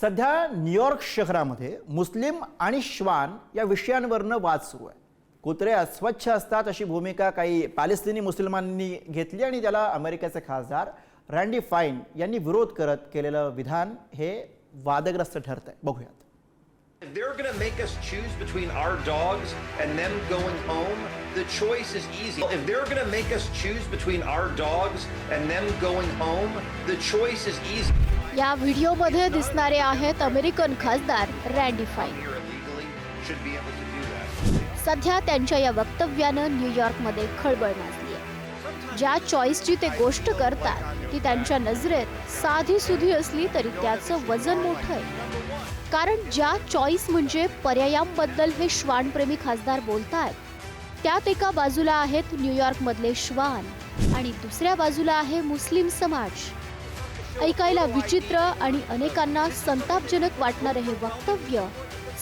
सध्या न्यूयॉर्क शहरामध्ये मुस्लिम आणि श्वान या विषयांवरनं वाद सुरू आहे कुत्रे अस्वच्छ असतात अशी भूमिका काही पॅलेस्टिनी मुस्लिमांनी घेतली आणि त्याला अमेरिकेचे खासदार रँडी फाईन यांनी विरोध करत केलेलं विधान हे वादग्रस्त ठरत आहे बघूयात they're going to make us choose between our dogs and them going home, the choice is easy. If they're going to make us choose between our dogs and them going home, the choice is easy. या व्हिडिओमध्ये दिसणारे आहेत American खासदार रँडी fine. सध्या त्यांच्या या वक्तव्यानं न्यूयॉर्कमध्ये खळबळ माजली आहे ज्या चॉईसची ते गोष्ट करतात ती त्यांच्या नजरेत साधी सुधी असली तरी त्याचं वजन मोठं आहे. कारण ज्या चॉईस म्हणजे पर्यायांबद्दल हे श्वानप्रेमी खासदार बोलतायत त्यात एका बाजूला आहेत न्यूयॉर्कमधले श्वान आणि दुसऱ्या बाजूला आहे मुस्लिम समाज. ऐकायला विचित्र आणि अनेकांना संतापजनक वाटणारे हे वक्तव्य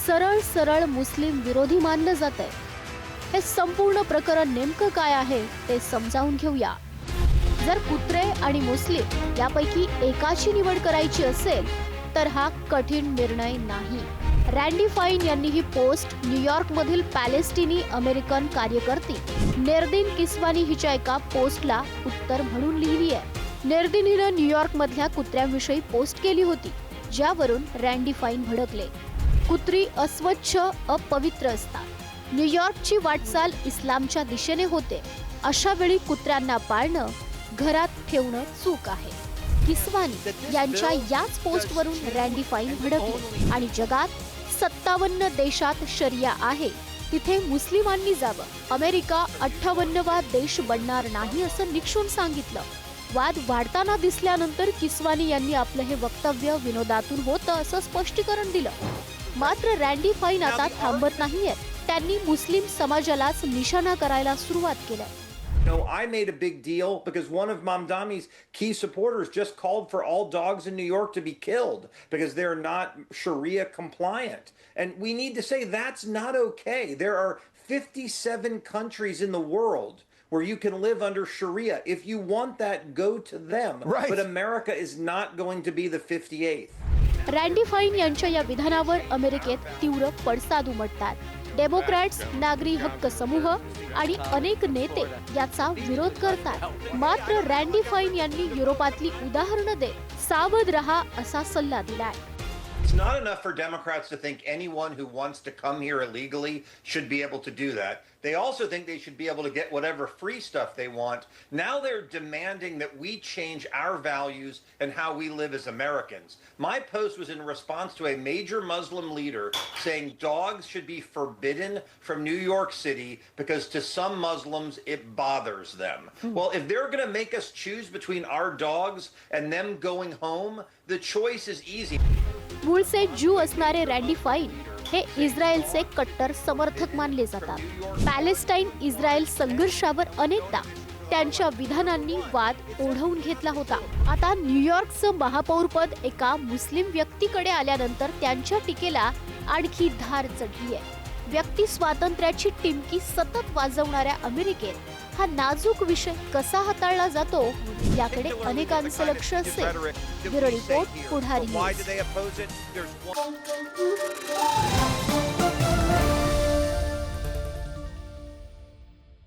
सरळ सरळ मुस्लिम विरोधी मानलं जात आहे हे संपूर्ण प्रकरण नेमकं काय आहे ते समजावून घेऊया. जर कुत्रे आणि मुस्लिम यापैकी एकाची निवड करायची असेल तर हा कठीण निर्णय नाही. रँडी फाईन यांनी ही पोस्ट न्यूयॉर्कमधील पॅलेस्टिनी अमेरिकन कार्यकर्ती नेरदिन किस्वानी हिच्या एका पोस्टला उत्तर म्हणून लिहिली आहे नेर्दिन हिनं न्यूयॉर्कमधल्या कुत्र्यांविषयी पोस्ट केली होती ज्यावरून रँडी फाईन भडकले. कुत्री अस्वच्छ अपवित्र असतात. न्यूयॉर्कची वाटचाल इस्लामच्या दिशेने होते. अशा वेळी कुत्र्यांना पाळणं घरात ठेवणं चूक आहे. किस्वानी यांच्या याच पोस्टवरून रँडी फाईन भडकले आणि जगात सत्तावन्न देशात शर्या आहे. तिथे मुस्लिमांनी जावं. अमेरिका अठ्ठावन्नवा देश बनणार नाही असं निक्षून सांगितलं. वाद वाढताना दिसल्यानंतर किस्वानी यांनी आपलं हे वक्तव्य विनोदातून होतं असं स्पष्टीकरण दिलं मात्र रँडी फाईन आता थांबत नाहीये त्यांनी मुस्लिम समाजालाच निशाणा करायला सुरुवात केली No, I made a big deal because one of Mamdami's key supporters just called for all dogs in New York to be killed because they're not Sharia compliant. And we need to say that's not okay. There are 57 countries in the world where you can live under Sharia. If you want that, go to them. Right. But America is not going to be the 58th. Randy Fine यांच्या या विधानावर अमेरिकेत तीव्र पडसाद उमटतात Democrats नागरी हक्क समूह आणि अनेक नेते याचा विरोध करतात मात्र रँडी फाईन यांनी युरोपातली उदाहरणं देत सावध रहा असा सल्ला दिलाय It's not enough for Democrats to think anyone who wants to come here illegally should be able to do that. They also think they should be able to get whatever free stuff they want. Now they're demanding that we change our values and how we live as Americans. My post was in response to a major Muslim leader saying dogs should be forbidden from New York City because to some Muslims it bothers them. Hmm. Well, if they're going to make us choose between our dogs and them going home, the choice is easy. मूळचे Jew असणारे Randy fine हे इस्रायलचे कट्टर समर्थक मानले जातात. Palestine Israel संघर्षावर अनेकदा त्यांच्या विधानांनी वाद ओढवून घेतला होता. आता न्यूयॉर्कचं महापौरपद एका मुस्लिम व्यक्तीकडे आल्यानंतर त्यांच्या टीकेला आणखी धार चढली आहे. व्यक्ती स्वातंत्र्याची टिमकी सतत वाजवणाऱ्या अमेरिकेत हा नाजूक विषय कसा हाताळला जातो याकडे अनेकांचं लक्ष असेल. रिपोर्ट पुढारी